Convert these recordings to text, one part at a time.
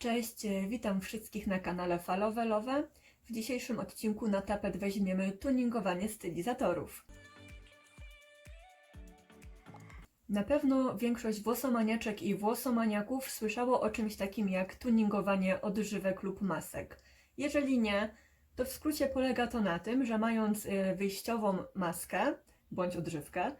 Cześć, e, witam wszystkich na kanale Falowe Lowe. W dzisiejszym odcinku na tapet weźmiemy tuningowanie stylizatorów. Na pewno większość włosomaniaczek i włosomaniaków słyszało o czymś takim jak tuningowanie odżywek lub masek. Jeżeli nie, to w skrócie polega to na tym, że mając e, wyjściową maskę bądź odżywkę,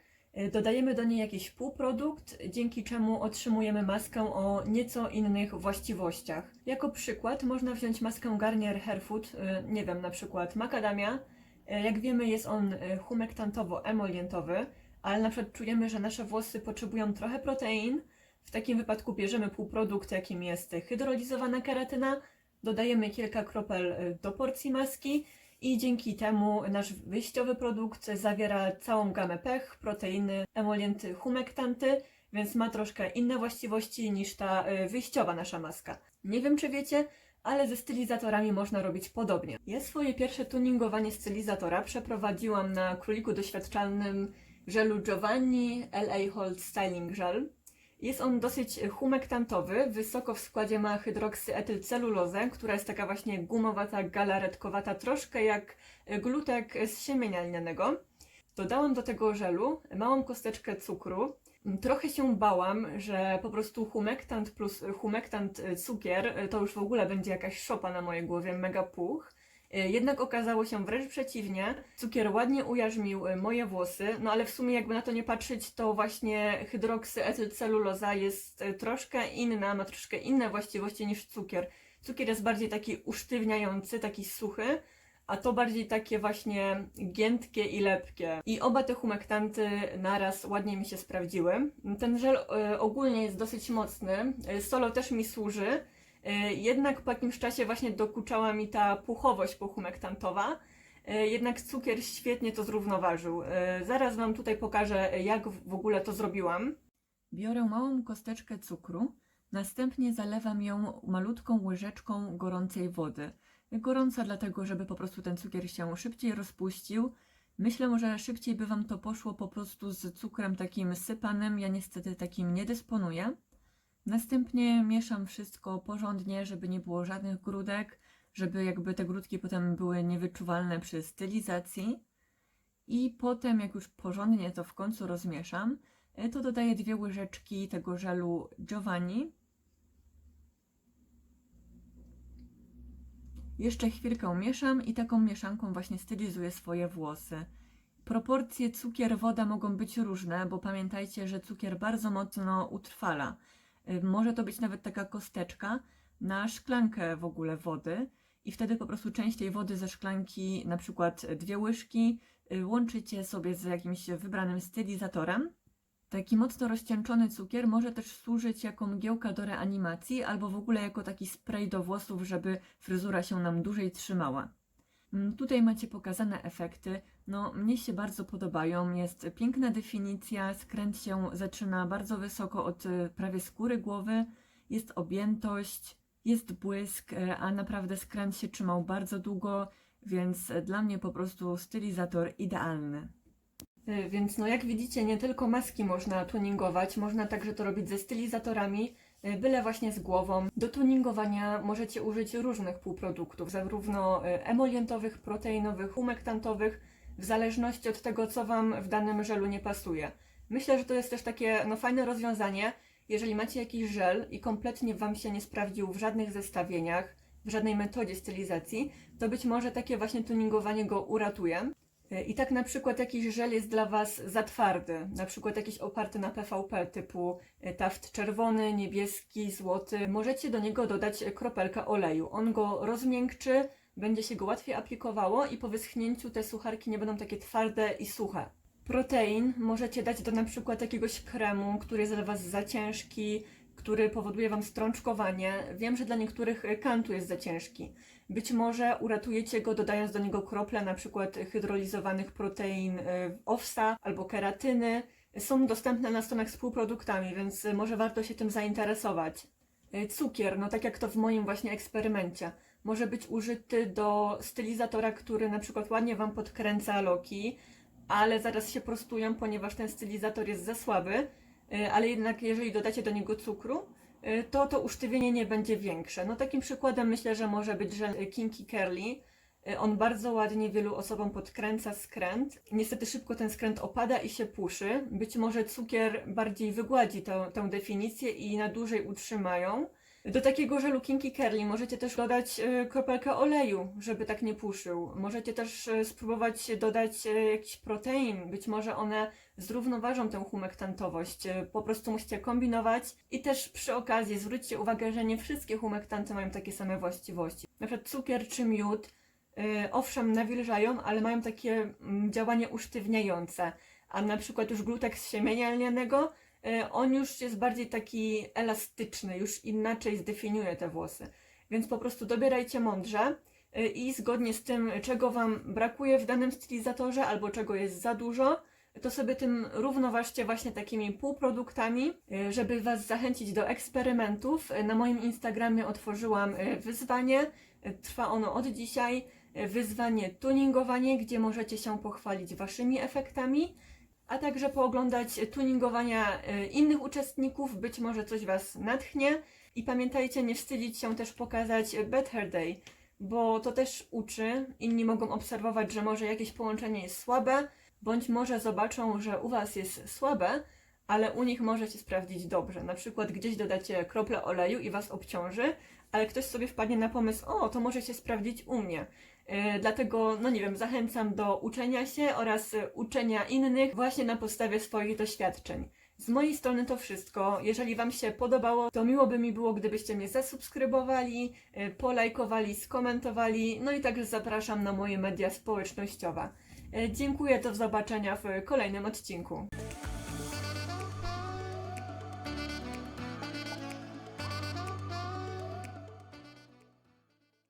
dodajemy do niej jakiś półprodukt, dzięki czemu otrzymujemy maskę o nieco innych właściwościach. Jako przykład można wziąć maskę Garnier Hairfood, e, nie wiem, na przykład makadamia. E, Jak wiemy jest on e, humektantowo-emolientowy, ale na przykład czujemy, że nasze włosy potrzebują trochę protein. W takim wypadku bierzemy półprodukt, jakim jest hydrolizowana keratyna, dodajemy kilka kropel e, do porcji maski i dzięki temu nasz wyjściowy produkt zawiera całą gamę pech, proteiny, emolienty, humektanty, więc ma troszkę inne właściwości niż ta e, wyjściowa nasza maska. Nie wiem czy wiecie, ale ze stylizatorami można robić podobnie. Ja swoje pierwsze tuningowanie stylizatora przeprowadziłam na króliku doświadczalnym żelu Giovanni LA Hold Styling Gel. Jest on dosyć humektantowy, wysoko w składzie ma hydroksyetylcelulozę, która jest taka właśnie gumowata, galaretkowata, troszkę jak glutek z siemienia lnianego. Dodałam do tego żelu małą kosteczkę cukru. Trochę się bałam, że po prostu humektant plus humektant y, cukier to już w ogóle będzie jakaś szopa na mojej głowie, mega puch. Y, Jednak okazało się wręcz przeciwnie. Cukier ładnie ujarzmił y, moje włosy, no ale w sumie jakby na to nie patrzeć, to właśnie hydroksyetylceluloza jest y, troszkę inna, ma troszkę inne właściwości niż cukier. Cukier jest bardziej taki usztywniający, taki suchy, a to bardziej takie właśnie giętkie i lepkie. I oba te humektanty naraz ładnie mi się sprawdziły. Ten żel ogólnie jest dosyć mocny, solo też mi służy, jednak po jakimś czasie właśnie dokuczała mi ta puchowość pohumektantowa, y, jednak cukier świetnie to zrównoważył. Y, Zaraz Wam tutaj pokażę, jak w ogóle to zrobiłam. Biorę małą kosteczkę cukru, następnie zalewam ją malutką łyżeczką gorącej wody. Gorąca dlatego, żeby po prostu ten cukier się szybciej rozpuścił. Myślę, że szybciej by Wam to poszło po prostu z cukrem takim sypanym. Ja niestety takim nie dysponuję. Następnie mieszam wszystko porządnie, żeby nie było żadnych grudek, żeby jakby te grudki potem były niewyczuwalne przy stylizacji. I potem, jak już porządnie to w końcu rozmieszam, e, to dodaję dwie łyżeczki tego żelu Giovanni. Jeszcze chwilkę mieszam i taką mieszanką właśnie stylizuję swoje włosy. Proporcje cukier-woda mogą być różne, bo pamiętajcie, że cukier bardzo mocno utrwala. Y, Może to być nawet taka kosteczka na szklankę w ogóle wody i wtedy po prostu część tej wody ze szklanki, na przykład dwie łyżki, y, łączycie sobie z jakimś wybranym stylizatorem. Taki mocno rozcieńczony cukier może też służyć jako mgiełka do reanimacji albo w ogóle jako taki spray do włosów, żeby fryzura się nam dłużej trzymała. Mm, Tutaj macie pokazane efekty. No, mnie się bardzo podobają. Jest piękna definicja. Skręt się zaczyna bardzo wysoko od y, prawie skóry głowy. Jest objętość, jest błysk, y, a naprawdę skręt się trzymał bardzo długo, więc y, dla mnie po prostu stylizator idealny. Więc no jak widzicie, nie tylko maski można tuningować, można także to robić ze stylizatorami, byle właśnie z głową. Do tuningowania możecie użyć różnych półproduktów, zarówno y, emolientowych, proteinowych, humektantowych, w zależności od tego, co Wam w danym żelu nie pasuje. Myślę, że to jest też takie no, fajne rozwiązanie, jeżeli macie jakiś żel i kompletnie Wam się nie sprawdził w żadnych zestawieniach, w żadnej metodzie stylizacji, to być może takie właśnie tuningowanie go uratuje. I tak na przykład jakiś żel jest dla Was za twardy, na przykład jakiś oparty na PVP typu e, taft czerwony, niebieski, złoty. Możecie do niego dodać e, kropelkę oleju. On go rozmiękczy, będzie się go łatwiej aplikowało i po wyschnięciu te sucharki nie będą takie twarde i suche. Protein możecie dać do na przykład jakiegoś kremu, który jest dla Was za ciężki, który powoduje Wam strączkowanie. Wiem, że dla niektórych e, kantu jest za ciężki. Być może uratujecie go dodając do niego krople na przykład hydrolizowanych protein y, owsa albo keratyny. Są dostępne na stronach z półproduktami, więc może warto się tym zainteresować. Y, Cukier, no tak jak to w moim właśnie eksperymencie, może być użyty do stylizatora, który na przykład ładnie Wam podkręca loki, ale zaraz się prostują, ponieważ ten stylizator jest za słaby, ale jednak jeżeli dodacie do niego cukru, y, to to usztywienie nie będzie większe. No takim przykładem myślę, że może być żel Kinky Curly. Y, On bardzo ładnie wielu osobom podkręca skręt. Niestety szybko ten skręt opada i się puszy. Być może cukier bardziej wygładzi tę, tę definicję i na dłużej utrzymają. Do takiego żelu Kinky Curly możecie też dodać e, kropelkę oleju, żeby tak nie puszył. Możecie też e, spróbować dodać e, jakiś protein. Być może one zrównoważą tę humektantowość. Po prostu musicie kombinować. I też przy okazji zwróćcie uwagę, że nie wszystkie humektanty mają takie same właściwości. Na przykład cukier czy miód, owszem, nawilżają, ale mają takie mm, działanie usztywniające. A na przykład już glutek z siemienia lnianego on już jest bardziej taki elastyczny, już inaczej zdefiniuje te włosy. Więc po prostu dobierajcie mądrze e, i zgodnie z tym, czego Wam brakuje w danym stylizatorze albo czego jest za dużo, to sobie tym równoważcie właśnie takimi półproduktami, e, żeby Was zachęcić do eksperymentów. E, Na moim Instagramie otworzyłam e, wyzwanie, E, trwa ono od dzisiaj. E, Wyzwanie tuningowanie, gdzie możecie się pochwalić Waszymi efektami a także pooglądać tuningowania e, innych uczestników, być może coś Was natchnie. I pamiętajcie, nie wstydzić się też pokazać Hair Day, bo to też uczy. Inni mogą obserwować, że może jakieś połączenie jest słabe, bądź może zobaczą, że u Was jest słabe, ale u nich możecie sprawdzić dobrze. Na przykład gdzieś dodacie kroplę oleju i Was obciąży, ale ktoś sobie wpadnie na pomysł, o, to może się sprawdzić u mnie. E, Dlatego, no nie wiem, zachęcam do uczenia się oraz uczenia innych właśnie na podstawie swoich doświadczeń. Z mojej strony to wszystko. Jeżeli Wam się podobało, to miło by mi było, gdybyście mnie zasubskrybowali, e, polajkowali, skomentowali, no i także zapraszam na moje media społecznościowe. E, Dziękuję, do zobaczenia w kolejnym odcinku.